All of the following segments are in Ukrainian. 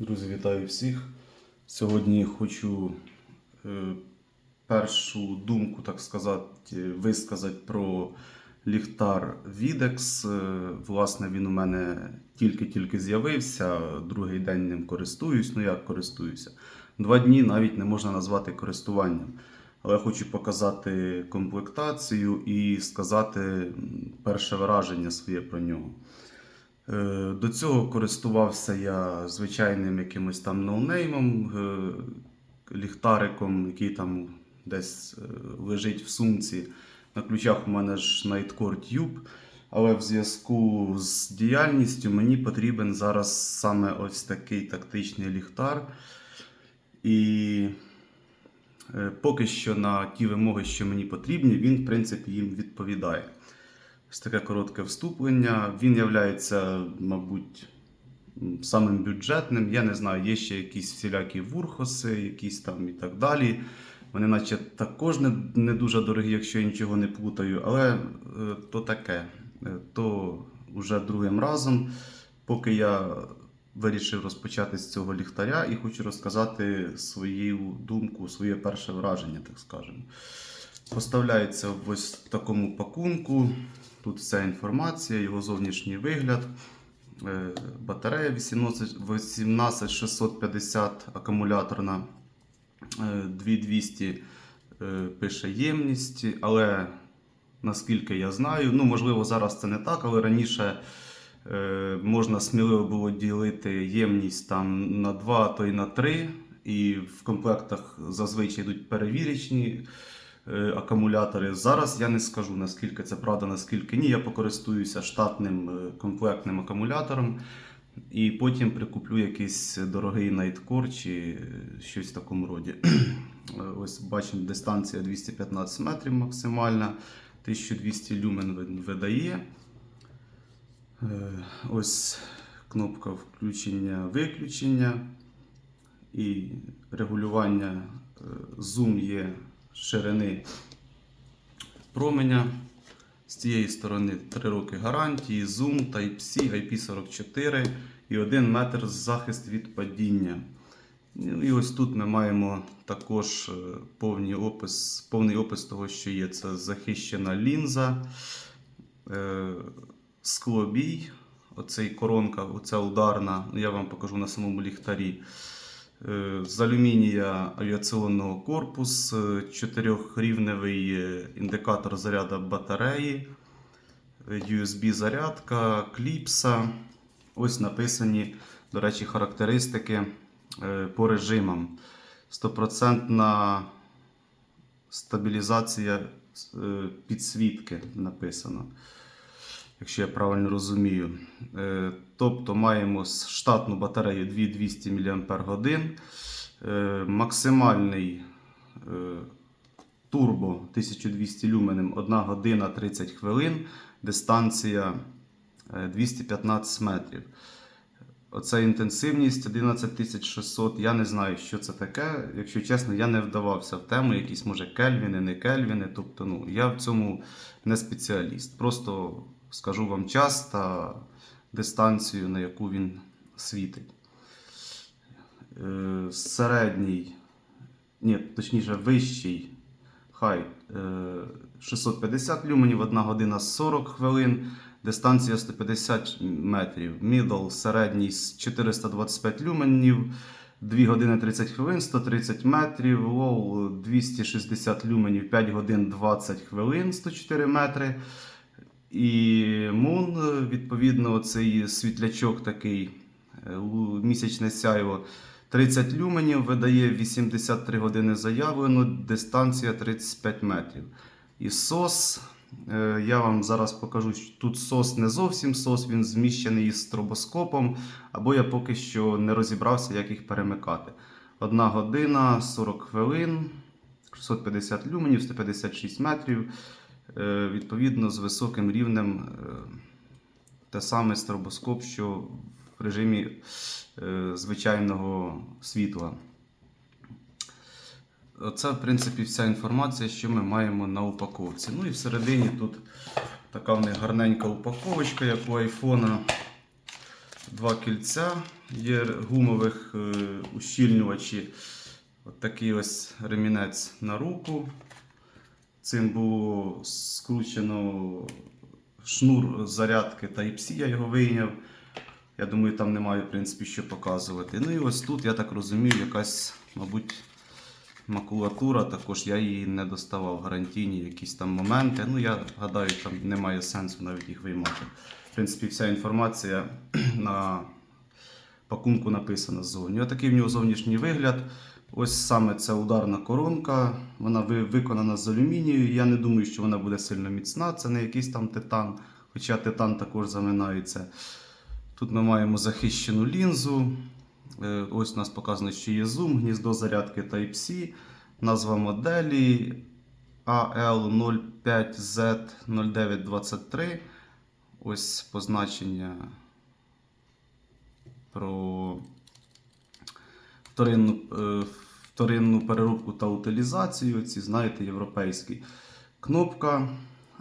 Друзі, вітаю всіх. Сьогодні хочу е, першу думку, так сказати, висказати про ліхтар Videx. Е, Власне, він у мене тільки-тільки з'явився, другий день ним користуюсь. Ну як користуюся? Два дні навіть не можна назвати користуванням. Але хочу показати комплектацію і сказати перше враження своє про нього. Е, До цього користувався я звичайним якимось там ноунеймом, е, ліхтариком, який там десь е, лежить в сумці. На ключах у мене ж Nightcore Tube. Але в зв'язку з діяльністю мені потрібен зараз саме ось такий тактичний ліхтар. І поки що на ті вимоги, що мені потрібні, він, в принципі, їм відповідає. Ось таке коротке вступлення. Він є, мабуть, самим бюджетним. Я не знаю, є ще якісь всілякі вурхоси, якісь там і так далі. Вони, наче, також не, не дуже дорогі, якщо я нічого не плутаю, але е, то таке. Е, То вже другим разом, поки я вирішив розпочати з цього ліхтаря і хочу розказати свою думку, своє перше враження, так скажемо. Поставляється в ось такому пакунку. Тут вся інформація, його зовнішній вигляд. Е, Батарея 18650 акумуляторна. е, 2200 е, пише ємність, але наскільки я знаю, ну можливо зараз це не так, але раніше е, можна сміливо було ділити ємність там на 2, а то й на 3. І в комплектах зазвичай йдуть перевірочні е, акумулятори. Зараз я не скажу наскільки це правда, наскільки ні. Я покористуюся штатним е, комплектним акумулятором. І потім прикуплю якийсь дорогий Nightcore чи е, щось в такому роді. Е, Ось бачимо, дистанція 215 метрів максимальна, 1200 люмен видає. Е, Ось кнопка включення-виключення і регулювання е, зум є ширини променя. З цієї сторони 3 роки гарантії, Zoom, Type-C, IP44 і 1 метр захист від падіння. Ну, І ось тут ми маємо також е, повний опис, повний опис того, що є. Це захищена лінза, е, склобій, оцей коронка, оця ударна, я вам покажу на самому ліхтарі. Е, З алюмінія авіаційного корпус, чотирьохрівневий індикатор заряду батареї, USB-зарядка, кліпса. Ось написані, до речі, характеристики е, по режимам. Стопроцентна стабілізація е, підсвітки написано якщо я правильно розумію. Е, Тобто маємо штатну батарею 2200 мАч, е, максимальний е, турбо 1200 люменем 1 година 30 хвилин, дистанція е, 215 метрів. Оця інтенсивність 11600. Я не знаю, що це таке. Якщо чесно, я не вдавався в тему, якісь може кельвіни, не кельвіни. Тобто, ну, я в цьому не спеціаліст. Просто скажу вам час та дистанцію, на яку він світить. Е, Середній, ні, точніше, вищий хай е, 650 люменів, 1 година 40 хвилин, дистанція 150 метрів. Middle середній 425 люменів, 2 години 30 хвилин, 130 метрів, low 260 люменів, 5 годин 20 хвилин, 104 метри. І е, відповідно, цей світлячок такий е, місячне сяйво 30 люменів, видає 83 години заявлено, дистанція 35 метрів. І SOS, е, я вам зараз покажу, що тут SOS не зовсім SOS, він зміщений із стробоскопом, або я поки що не розібрався, як їх перемикати. 1 година 40 хвилин, 650 люменів, 156 метрів. Е, Відповідно, з високим рівнем е, те саме стробоскоп, що в режимі е, звичайного світла. Це, в принципі, вся інформація, що ми маємо на упаковці. Ну і всередині тут така в них гарненька упаковочка, як у айфона. Два кільця є гумових ущільнювачі. От такий ось ремінець на руку. Цим було скручено шнур зарядки Type-C, я його вийняв. Я думаю, там немає, в принципі, що показувати. Ну і ось тут, я так розумію, якась, мабуть, макулатура. Також я її не доставав гарантійні якісь там моменти. Ну, я гадаю, там немає сенсу навіть їх виймати. В принципі, вся інформація на пакунку написана ззовні. Отакий в нього зовнішній вигляд. Ось саме ця ударна коронка. Вона виконана з алюмінію. Я не думаю, що вона буде сильно міцна. Це не якийсь там титан, хоча титан також заминається. Тут ми маємо захищену лінзу. Е, Ось у нас показано, що є зум, гніздо зарядки Type-C, назва моделі AL05Z0923. Ось позначення про вторинну, е, вторинну переробку та утилізацію. Ці, знаєте, європейські. Кнопка.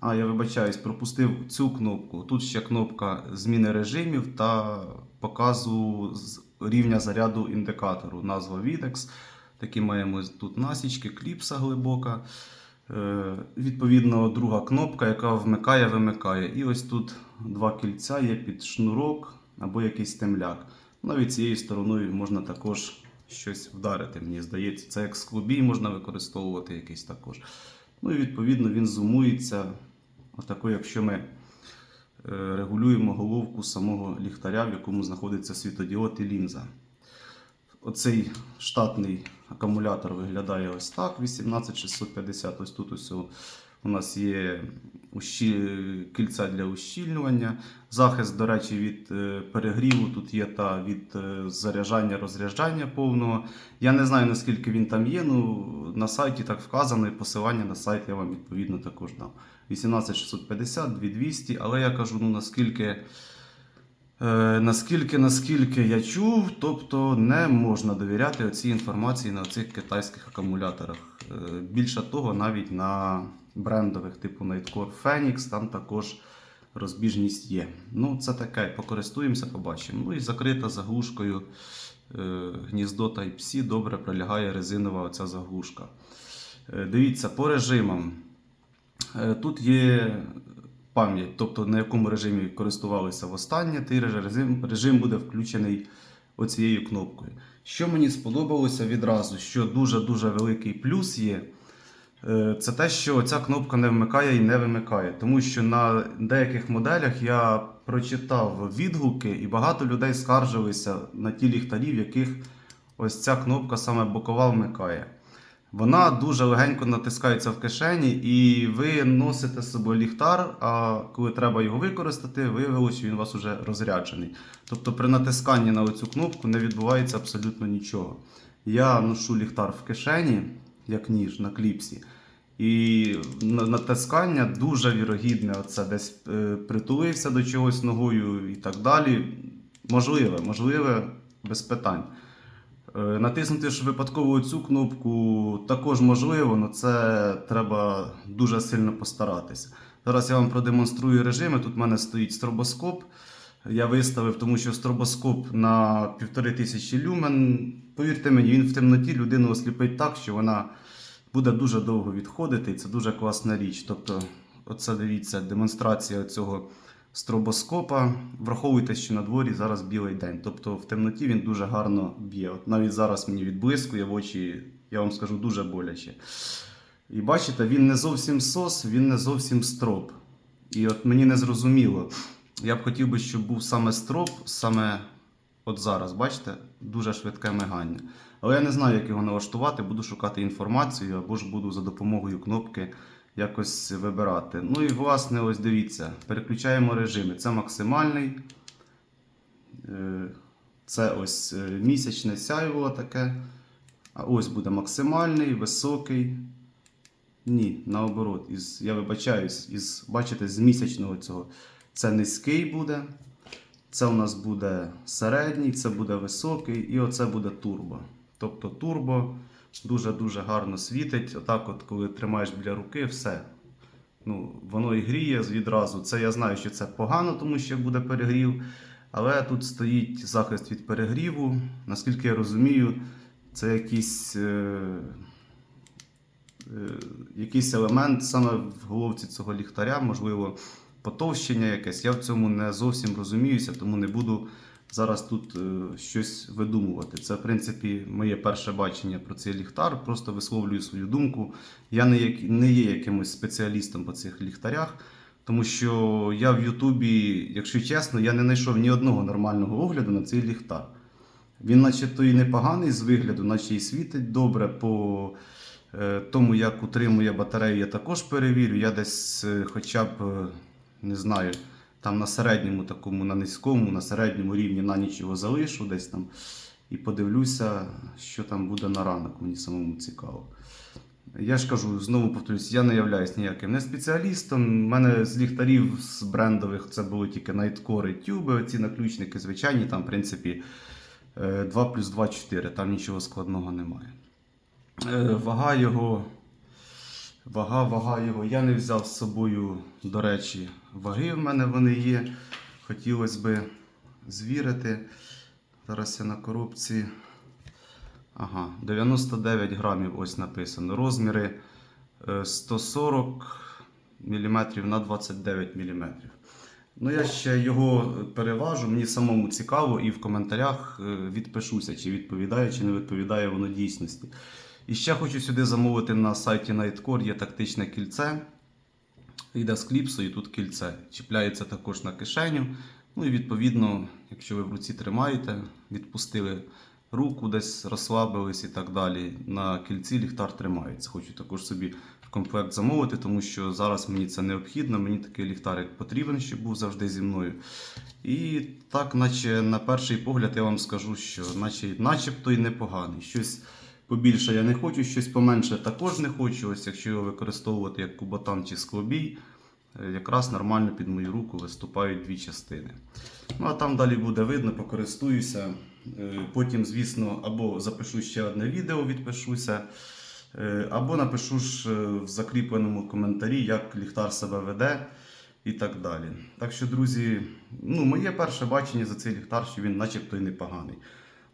А, я вибачаюсь, пропустив цю кнопку. Тут ще кнопка зміни режимів та показу рівня заряду індикатору. Назва Videx. Такі маємо тут насічки, кліпса глибока. Е, відповідно, друга кнопка, яка вмикає, вимикає. І ось тут два кільця є під шнурок або якийсь темляк. Навіть цією стороною можна також щось вдарити, мені здається. Це як склобій можна використовувати якийсь також. Ну і відповідно він зумується. Отако, якщо ми е, регулюємо головку самого ліхтаря, в якому знаходиться світодіод і лінза. Оцей штатний акумулятор виглядає ось так: 18650. Ось тут ось у нас є кільця для ущільнювання. Захист, до речі, від е, перегріву тут є та від е, заряджання, розряджання повного. Я не знаю, наскільки він там є. Ну, на сайті так вказано, і посилання на сайт я вам відповідно також дам. 18650, 2200, але я кажу, ну наскільки. Е, наскільки, наскільки я чув, тобто не можна довіряти цій інформації на цих китайських акумуляторах. Більше того, навіть на брендових, типу Nightcore Phoenix, там також розбіжність є. Ну, це таке, покористуємося, побачимо. Ну і закрита заглушкою е, гніздо Type-C, добре прилягає резинова оця заглушка. Е, дивіться, по режимам. Е, Тут є пам'ять, тобто на якому режимі користувалися востаннє, той режим, режим буде включений оцією кнопкою. Що мені сподобалося відразу, що дуже-дуже великий плюс є, це те, що ця кнопка не вмикає і не вимикає. Тому що на деяких моделях я прочитав відгуки, і багато людей скаржилися на ті ліхтарі, в яких ось ця кнопка саме бокова вмикає. Вона дуже легенько натискається в кишені, і ви носите з собою ліхтар, а коли треба його використати, виявилося, що він у вас вже розряджений. Тобто при натисканні на цю кнопку не відбувається абсолютно нічого. Я ношу ліхтар в кишені, як ніж на кліпсі. І натискання дуже вірогідне, оце десь е, притулився до чогось ногою і так далі. Можливе, можливе, без питань. Е, Натиснути ж випадково цю кнопку також можливо, але це треба дуже сильно постаратися. Зараз я вам продемонструю режими. Тут в мене стоїть стробоскоп. Я виставив, тому що стробоскоп на 1500 люмен. Повірте мені, він в темноті людину осліпить так, що вона буде дуже довго відходити, і це дуже класна річ. Тобто, оце дивіться, демонстрація цього стробоскопа. Враховуйте, що на дворі зараз білий день. Тобто в темноті він дуже гарно б'є. От навіть зараз мені відблискує в очі, я вам скажу, дуже боляче. І бачите, він не зовсім сос, він не зовсім строп. І от мені не зрозуміло. Я б хотів би, щоб був саме строп, саме от зараз, бачите, дуже швидке мигання. Але я не знаю, як його налаштувати, буду шукати інформацію або ж буду за допомогою кнопки якось вибирати. Ну і власне, ось дивіться, переключаємо режими. Це максимальний. Е, Це ось е, місячне сяйво таке. А ось буде максимальний, високий. Ні, наоборот, із, я вибачаюсь, із, бачите, з місячного цього. Це низький буде. Це у нас буде середній, це буде високий, і оце буде турбо. Тобто турбо дуже-дуже гарно світить. Отак, от, коли тримаєш біля руки, все. Ну, воно і гріє відразу. Це я знаю, що це погано, тому що буде перегрів. Але тут стоїть захист від перегріву. Наскільки я розумію, це якийсь, е, е, якийсь елемент саме в головці цього ліхтаря, можливо, потовщення якесь. Я в цьому не зовсім розуміюся, тому не буду зараз тут е, щось видумувати. Це, в принципі, моє перше бачення про цей ліхтар. Просто висловлюю свою думку. Я не, є якимось спеціалістом по цих ліхтарях. Тому що я в Ютубі, якщо чесно, я не знайшов ні одного нормального огляду на цей ліхтар. Він, наче то і непоганий з вигляду, наче і світить добре. По е, тому, як утримує батарею, я також перевірю. Я десь е, хоча б не знаю, там на середньому, такому, на низькому, на середньому рівні на ніч його залишу десь там і подивлюся, що там буде на ранок. Мені самому цікаво. Я ж кажу, знову повторюсь, я не являюсь ніяким не спеціалістом. У мене з ліхтарів з брендових це були тільки і тюби, ці наключники звичайні, там, в принципі, е, 2 плюс 2 4, там нічого складного немає. Е, Вага його. Вага, вага його. Я не взяв з собою, до речі, ваги в мене вони є. Хотілося би звірити. Зараз я на коробці. Ага, 99 грамів ось написано. Розміри е, 140 мм на 29 мм. Ну, я ще його переважу, мені самому цікаво, і в коментарях е, відпишуся, чи відповідає, чи не відповідає воно дійсності. І ще хочу сюди замовити на сайті Nightcore є тактичне кільце. Йде з кліпсу, і тут кільце. Чіпляється також на кишеню. Ну і відповідно, якщо ви в руці тримаєте, відпустили руку, десь розслабились і так далі. На кільці ліхтар тримається. Хочу також собі комплект замовити, тому що зараз мені це необхідно. Мені такий ліхтарик потрібен, щоб був завжди зі мною. І так, наче на перший погляд, я вам скажу, що наче, начебто й непоганий. Щось побільше я не хочу, щось поменше також не хочу. Ось якщо його використовувати як куботан чи склобій, е, якраз нормально під мою руку виступають дві частини. Ну а там далі буде видно, покористуюся. Е, Потім, звісно, або запишу ще одне відео, відпишуся, е, або напишу ж в закріпленому коментарі, як ліхтар себе веде і так далі. Так що, друзі, ну, моє перше бачення за цей ліхтар, що він начебто і непоганий.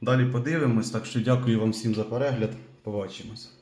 Далі подивимось, так що дякую вам всім за перегляд. Побачимось.